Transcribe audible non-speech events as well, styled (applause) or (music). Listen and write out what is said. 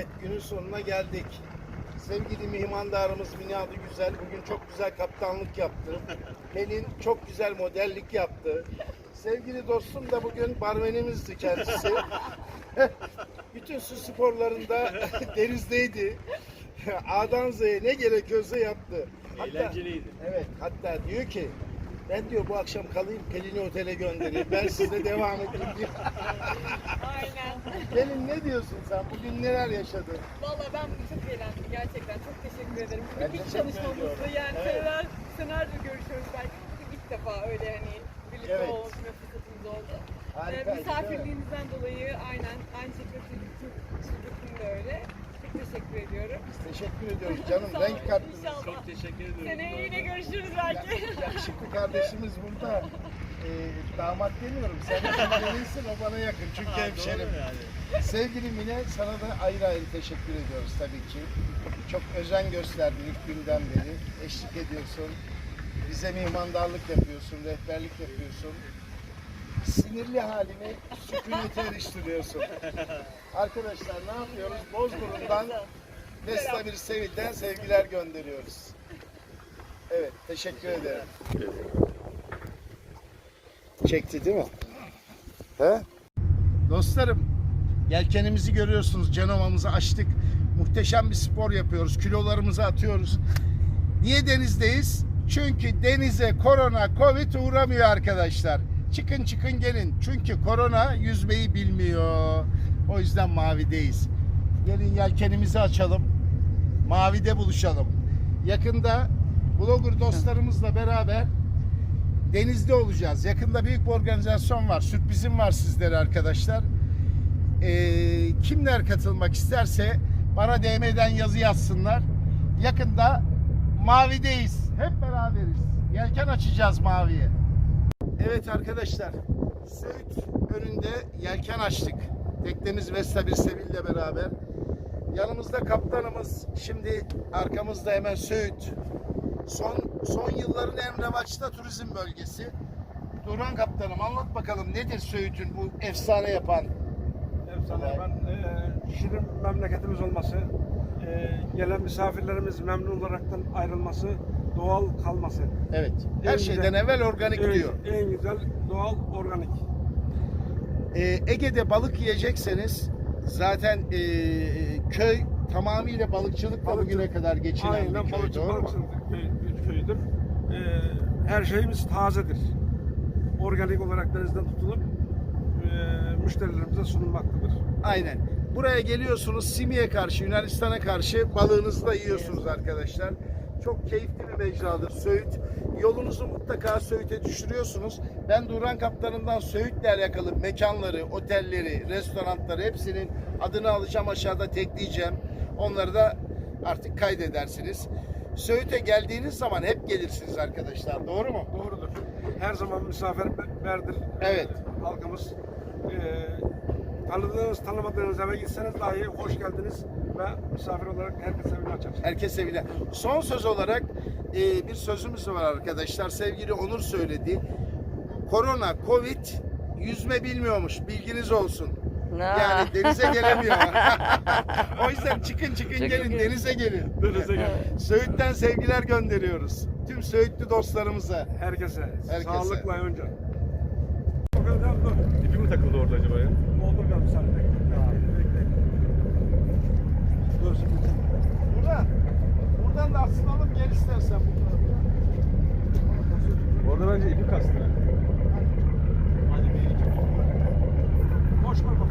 Evet günün sonuna geldik. Sevgili mihmandarımız Mini adı güzel. Bugün çok güzel kaptanlık yaptı. (laughs) Pelin çok güzel modellik yaptı. Sevgili dostum da bugün barmenimizdi kendisi. (laughs) Bütün su sporlarında (laughs) denizdeydi. A'dan Z'ye ne gerekiyorsa yaptı. Eğlenceliydi. Evet hatta diyor ki ben diyor bu akşam kalayım Pelin'i otele göndereyim. Ben sizle devam edeyim diyor. Aynen. Pelin ne diyorsun sen? Bugün neler yaşadın? Valla ben çok eğlendim gerçekten. Çok teşekkür ederim. Ben İlk teşekkür ediyorum. Yani Evet. seneler, senelerdir görüşüyoruz belki. Bugün ilk defa öyle hani birlikte Evet. olma fırsatımız oldu. Ee, değil mi? misafirliğinizden dolayı aynı şekilde Türk şirketim de öyle. Çok teşekkür ediyorum. Biz teşekkür ediyoruz canım. Sağ olun, Renk kattınız. İnşallah. Çok teşekkür ediyorum. Seneye yine görüşürüz belki. Yakışıklı kardeşimiz burada. (laughs) Ee, damat demiyorum. Sen de değilsin o bana yakın. Çünkü Ha, hemşerim. doğru yani. Sevgili Mine sana da ayrı ayrı teşekkür ediyoruz tabii ki. Çok özen gösterdin ilk günden beri. Eşlik ediyorsun. Bize mihmandarlık yapıyorsun, rehberlik yapıyorsun. Sinirli halini sükunete eriştiriyorsun. (laughs) Arkadaşlar ne yapıyoruz? Bozburun'dan Vesla bir Sevil'den sevgiler gönderiyoruz. Evet, teşekkür ederim. Çekti değil mi? He? Dostlarım, yelkenimizi görüyorsunuz. Canovamızı açtık. Muhteşem bir spor yapıyoruz. Kilolarımızı atıyoruz. Niye denizdeyiz? Çünkü denize korona, covid uğramıyor arkadaşlar. Çıkın çıkın gelin. Çünkü korona yüzmeyi bilmiyor. O yüzden mavideyiz. Gelin yelkenimizi açalım. Mavide buluşalım. Yakında blogger dostlarımızla beraber denizde olacağız. Yakında büyük bir organizasyon var. Sürprizim var sizlere arkadaşlar. Ee, kimler katılmak isterse bana DM'den yazı yazsınlar. Yakında mavideyiz. Hep beraberiz. Yelken açacağız maviye. Evet arkadaşlar. Söğüt önünde yelken açtık. Teknemiz Vesta bir Sevil'le beraber. Yanımızda kaptanımız. Şimdi arkamızda hemen Söğüt. Son son yılların en revaçta turizm bölgesi. Duran kaptanım anlat bakalım nedir Söğüt'ün bu efsane yapan? Efsane. Ben e, şirin memleketimiz olması, e, gelen misafirlerimiz memnun olaraktan ayrılması, doğal kalması. Evet. Her En şeyden güzel- evvel organik en, diyor. En güzel doğal organik. Ee, Ege'de balık yiyecekseniz zaten ee, köy tamamıyla balıkçılıkla Balıkçılık. bugüne kadar geçinen Aynen bir köy balıkçı doğru mu? balıkçılık köy- bir köydür. E, her şeyimiz tazedir. Organik olarak denizden tutulup e, müşterilerimize sunulmaktadır. Aynen. Buraya geliyorsunuz Simi'ye karşı, Yunanistan'a karşı balığınızı da yiyorsunuz arkadaşlar. Çok keyifli bir mecradır Söğüt. Yolunuzu mutlaka Söğüt'e düşürüyorsunuz. Ben Duran Kaptanı'ndan Söğüt'le alakalı mekanları, otelleri, restoranları hepsinin adını alacağım aşağıda tekleyeceğim. Onları da artık kaydedersiniz. Söğüt'e geldiğiniz zaman hep gelirsiniz arkadaşlar. Doğru mu? Doğrudur. Her zaman misafirperverdir. Evet. Halkımız. Ee, tanıdığınız, tanımadığınız eve gitseniz dahi hoş geldiniz ve misafir olarak herkese evini açar. Herkese bile. Son söz olarak e, bir sözümüz var arkadaşlar. Sevgili Onur söyledi. Korona, Covid yüzme bilmiyormuş. Bilginiz olsun. Yani denize gelemiyor. (laughs) o yüzden çıkın çıkın gelin denize gelin. Denize gel. Söğüt'ten sevgiler gönderiyoruz. Tüm Söğütlü dostlarımıza. Herkese. Herkese. Sağlıkla önce. Bakalım devam, dur. İpi mi takıldı orada acaba ya? asılalım gel istersen bu Orada bence ipi kastı. Hadi bir iki. Boş koy bakalım.